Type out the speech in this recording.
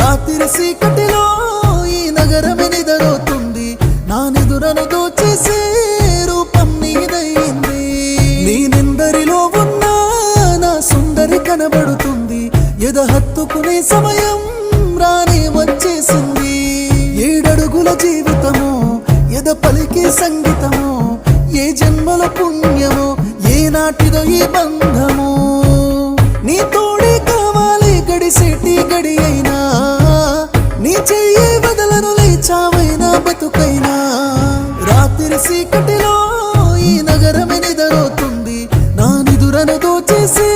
రాత్రి సీకటిలో ఈ నగరమే నిదరవుతుంది. నా నిదురను దోచేసే రూపం నీదయింది. నేనెందరిలో ఉన్నా నా సుందరి కనబడుతుంది. ఎద హత్తుకునే సమయం రానే వచ్చేసింది. ఏడడుగుల జీవితము ఎద పలికే సంగీతము ఏ జన్మల పుణ్యము ఏ నాటిదో ఈ బంధము. నీ తోడే ఒకటిలో ఈ నగరమే నిదరవుతుంది నా నిదురను దోచేసి